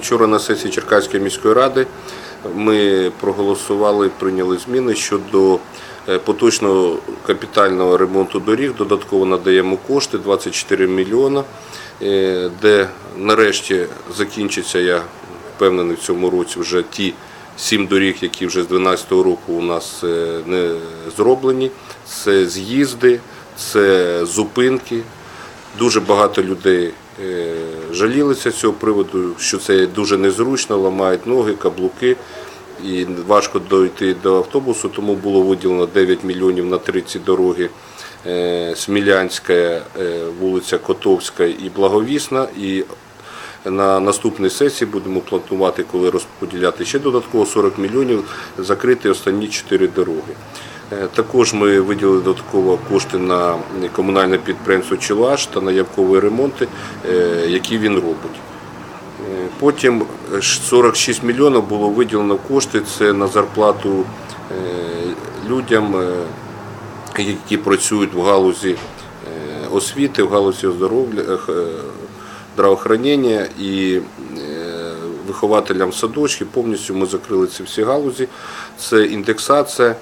вчора на сесії Черкаської міської ради ми проголосували, прийняли зміни щодо е, поточного капітального ремонту доріг. Додатково надаємо кошти 24 мільйона, е, де нарешті закінчиться, я впевнений, в цьому році вже ті сім доріг, які вже з 2012 року у нас е, не зроблені. Це з'їзди, це зупинки. Дуже багато людей жалілися цього приводу, що це дуже незручно, ламають ноги, каблуки. І важко дойти до автобусу, тому було виділено 9 мільйонів на 30 дороги. Е, Смілянська, е, вулиця Котовська і Благовісна. І на наступній сесії будемо планувати, коли розподіляти ще додатково 40 мільйонів, закрити останні 4 дороги. Е, Також ми виділили додатково кошти на комунальне підприємство Челаш та на явкові ремонти, е, які він робить. Е, Потім е, 46 мільйонів було виділено кошти це на зарплату людям, які працюють в галузі освіти, в галузі е, здравоохранення і вихователям садочків. Повністю ми закрили ці всі галузі. Це індексація,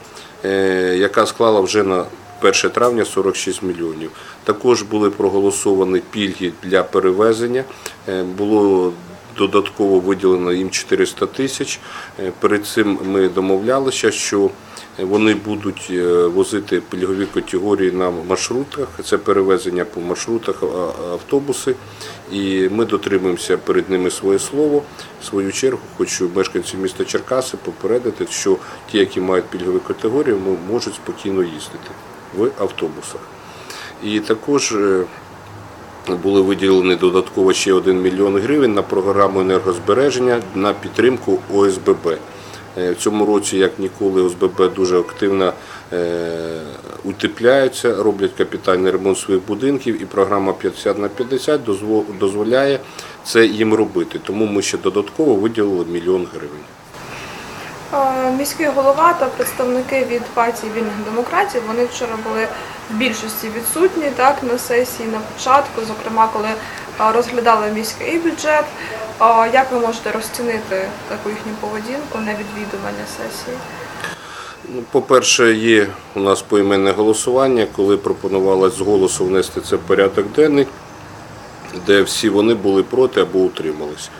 яка склала вже на 1 травня 46 мільйонів. Також були проголосовані пільги для перевезення. Е, Було додатково виділено їм 400 тисяч. Е, Перед цим ми домовлялися, що вони будуть е, возити пільгові категорії на маршрутах. Це перевезення по маршрутах автобуси. І ми дотримуємося перед ними своє слово. В свою чергу хочу мешканців міста Черкаси попередити, що ті, які мають пільгові категорії, можуть спокійно їздити в автобусах. І також е, були виділені додатково ще 1 мільйон гривень на програму енергозбереження на підтримку ОСББ. Е, В цьому році, як ніколи, ОСББ дуже активно е, утепляються, роблять капітальний ремонт своїх будинків, і програма 50 на 50 дозво- дозволяє це їм робити. Тому ми ще додатково виділили мільйон гривень. Міський голова та представники від партії вільних демократів вони вчора були в більшості відсутні так на сесії на початку, зокрема, коли розглядали міський бюджет. Як ви можете розцінити таку їхню поведінку невідвідування сесії? Ну, По-перше, є у нас поіменне голосування, коли пропонувалось з голосу внести це в порядок денний, де всі вони були проти або утримались.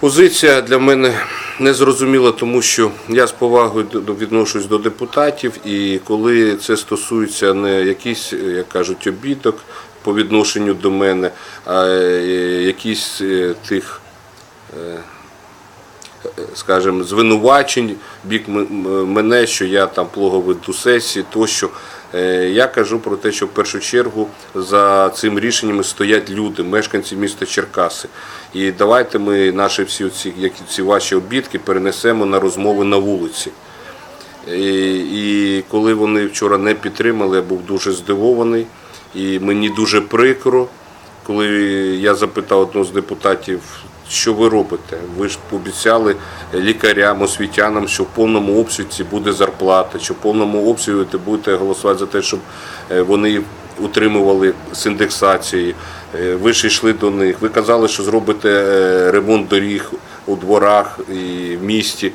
Позиція для мене незрозуміла, тому що я з повагою відношусь до депутатів, і коли це стосується не якісь, як кажуть, обідок по відношенню до мене, а е, якісь е, тих скажімо, звинувачень бік мене, що я там плохо веду сесії, тощо. Е, Я кажу про те, що в першу чергу за цим рішенням стоять люди, мешканці міста Черкаси. І давайте ми наші всі ці, які ці ваші обідки перенесемо на розмови на вулиці. І, і коли вони вчора не підтримали, я був дуже здивований. І мені дуже прикро, коли я запитав одного з депутатів, що ви робите? Ви ж пообіцяли лікарям, освітянам, що в повному обсязі буде зарплата, що в повному обсязі будете голосувати за те, щоб е, вони утримували з індексації. Е, Ви ж йшли до них. Ви казали, що зробите е, ремонт доріг у дворах і в місті.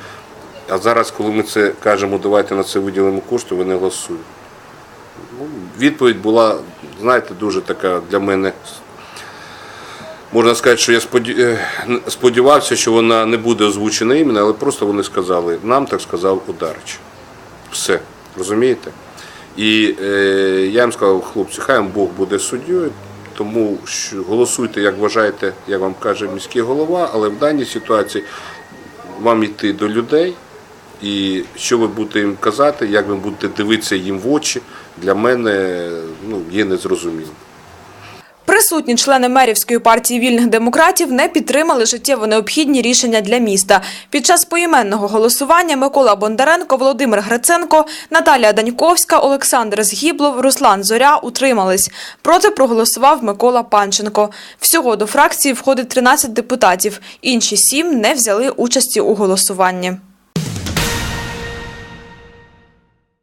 А зараз, коли ми це кажемо, давайте на це виділимо кошти, ви не голосуєте. Ну, відповідь була, знаєте, дуже така для мене. Можна сказати, що я е, сподівався, що вона не буде озвучена іменно, але просто вони сказали, нам так сказав Ударич. Все, розумієте? І е, я їм сказав, хлопці, хай Бог буде суддєю, тому що голосуйте, як вважаєте, як вам каже міський голова, але в даній ситуації вам йти до людей, і що ви будете їм казати, як ви будете дивитися їм в очі, для мене ну, є незрозумілим. Присутні члени мерівської партії вільних демократів не підтримали життєво необхідні рішення для міста. Під час поіменного голосування Микола Бондаренко, Володимир Гриценко, Наталія Даньковська, Олександр Згіблов, Руслан Зоря утримались. Проти проголосував Микола Панченко. Всього до фракції входить 13 депутатів. Інші сім не взяли участі у голосуванні.